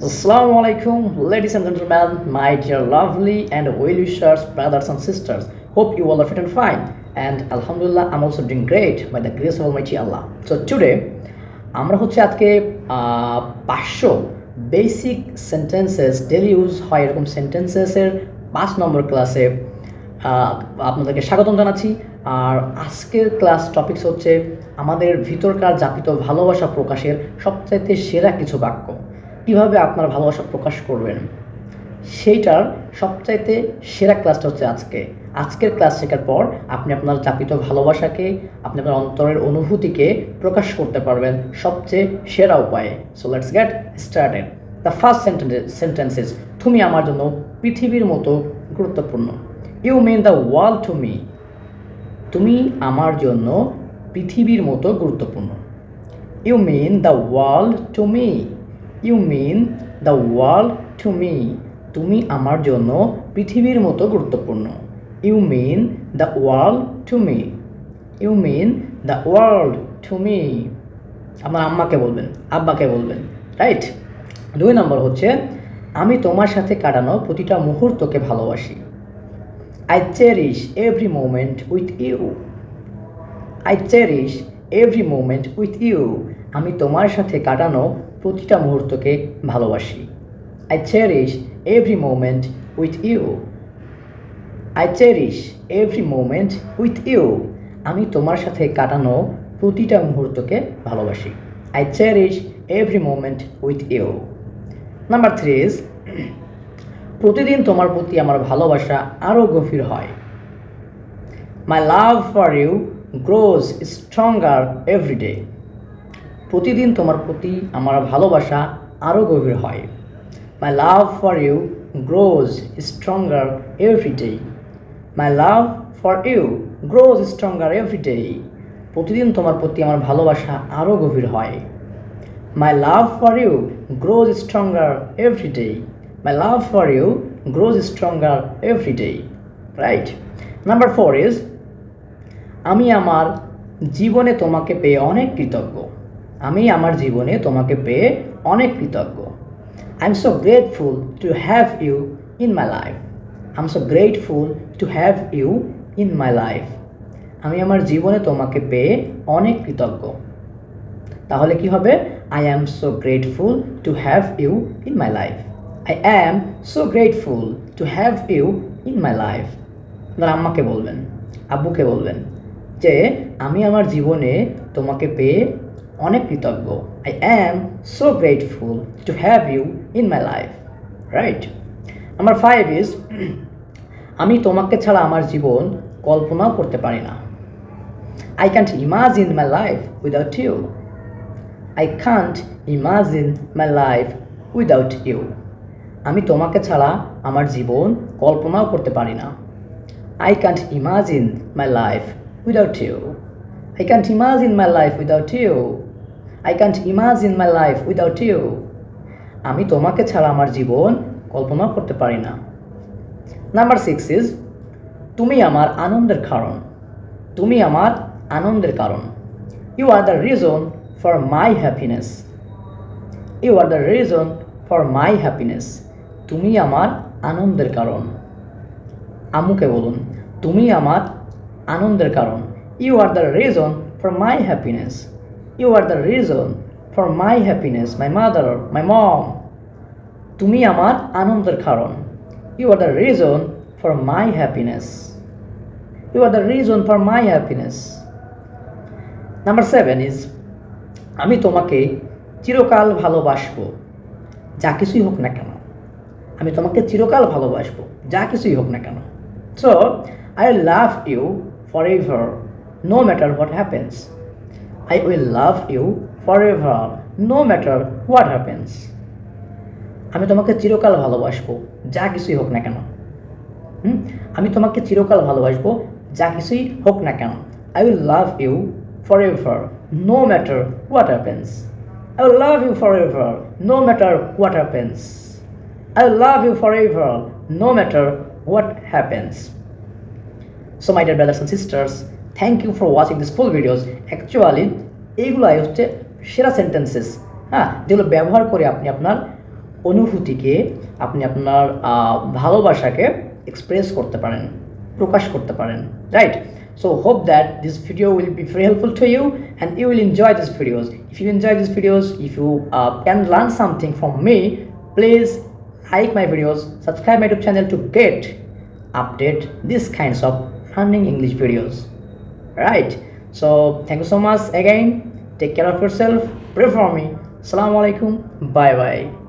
Assalamu alaikum, ladies and gentlemen, my dear lovely and well-wishers, brothers and sisters. Hope you all are fit and fine. And Alhamdulillah, I'm also doing great by the grace of Almighty Allah. So today, আমরা হচ্ছে আজকে পাঁচশো basic sentences daily use হয় এরকম সেন্টেন্সেসের পাঁচ নম্বর ক্লাসে আপনাদেরকে স্বাগতম জানাচ্ছি আর আজকের ক্লাস টপিকস হচ্ছে আমাদের ভিতরকার জাপিত ভালোবাসা প্রকাশের সবচাইতে সেরা কিছু বাক্য কীভাবে আপনার ভালোবাসা প্রকাশ করবেন? সেইটার সবচাইতে সেরা ক্লাসটা হচ্ছে আজকে। আজকের ক্লাস শেখার পর আপনি আপনার চাপিত ভালোবাসাকে, আপনি আপনার অন্তরের অনুভূতিকে প্রকাশ করতে পারবেন সবচেয়ে সেরা উপায়ে। So let's get started the first sentence sentences তুমি আমার জন্য পৃথিবীর মতো গুরুত্বপূর্ণ। You mean the world to me তুমি আমার জন্য পৃথিবীর মতো গুরুত্বপূর্ণ। You mean the world to me you mean the world to me তুমি আমার জন্য পৃথিবীর মতো গুরুত্বপূর্ণ। You mean the world to me you mean the world to me আমার আম্মাকে বলবেন, আব্বাকে বলবেন রাইট দুই নম্বর হচ্ছে, আমি তোমার সাথে কাটানো প্রতিটা মুহূর্তকে ভালোবাসি। I cherish every moment with you I cherish every moment with you আমি তোমার সাথে কাটানো প্রতিটা মুহূর্তকে ভালোবাসি। I cherish every moment with you I cherish every moment with you আমি তোমার সাথে কাটানো প্রতিটা মুহূর্তকে ভালোবাসি। I cherish every moment with you number three is প্রতিদিন তোমার প্রতি আমার ভালোবাসা আরও গভীর হয়। My love for you grows stronger every day প্রতিদিন তোমার প্রতি আমার ভালোবাসা আরও গভীর হয়। My love for you grows stronger every day my love for you grows stronger every day প্রতিদিন তোমার প্রতি আমার ভালোবাসা আরও গভীর হয়। My love for you grows stronger every day my love for you grows stronger every day right number four is আমি আমার জীবনে তোমাকে পেয়ে অনেক কৃতজ্ঞ। আমি আমার জীবনে তোমাকে পেয়ে অনেক কৃতজ্ঞ। I am so grateful to have you in my life I am so grateful to have you in my life আমি আমার জীবনে তোমাকে পেয়ে অনেক কৃতজ্ঞ। তাহলে কি হবে? I am so grateful to have you in my life I am so grateful to have you in my life আপনার আম্মাকে বলবেন, আব্বুকে বলবেন যে, আমি আমার জীবনে তোমাকে পেয়ে অনেক কৃতজ্ঞ। I am so grateful to have you in my life right number five is আমি তোমাকে ছাড়া আমার জীবন কল্পনাও করতে পারি না। I can't imagine my life without you I can't imagine my life without you আমি তোমাকে ছাড়া আমার জীবন কল্পনাও করতে পারি না। I can't imagine my life without you I can't imagine my life without you I can't imagine my life without you আমি তোমাকে ছাড়া আমার জীবন কল্পনা করতে পারি না। নাম্বার সিক্স ইজ তুমি আমার আনন্দের কারণ। তুমি আমার আনন্দের কারণ। You are the reason for my happiness you are the reason for my happiness তুমি আমার আনন্দের কারণ। আম্মুকে বলুন, তুমি আমার আনন্দের কারণ। You are the reason for my happiness you are the reason for my happiness my mother my mom তুমি আমার আনন্দের কারণ। You are the reason for my happiness you are the reason for my happiness number seven is আমি তোমাকে চিরকাল ভালোবাসবো। যা কিছুই হোক না কেন। আমি তোমাকে চিরকাল ভালোবাসবো, যা কিছুই হোক না কেন। So I love you forever no matter what happens I will love you forever no matter what happens আমি তোমাকে চিরকাল ভালোবাসবো, যা কিছুই হোক না কেন। হুম? আমি তোমাকে চিরকাল ভালোবাসবো, যা কিছুই হোক না কেন। I will love you forever no matter what happens I will love you forever no matter what happens I will love you forever no matter what happens so my dear brothers and sisters thank you for watching this full videos actually এইগুলাই হচ্ছে সেরা sentences হ্যাঁ যেগুলো ব্যবহার করে আপনি আপনার অনুভূতিকে, আপনি আপনার ভালোবাসাকে এক্সপ্রেস করতে পারেন, প্রকাশ করতে পারেন right so hope that this video will be very helpful to you and you will enjoy this videos if you enjoy this videos if you can learn something from me please like my videos subscribe my youtube channel to get update this kinds of learning English videos. Right so thank you so much again take care of yourself pray for me assalamu alaikum bye bye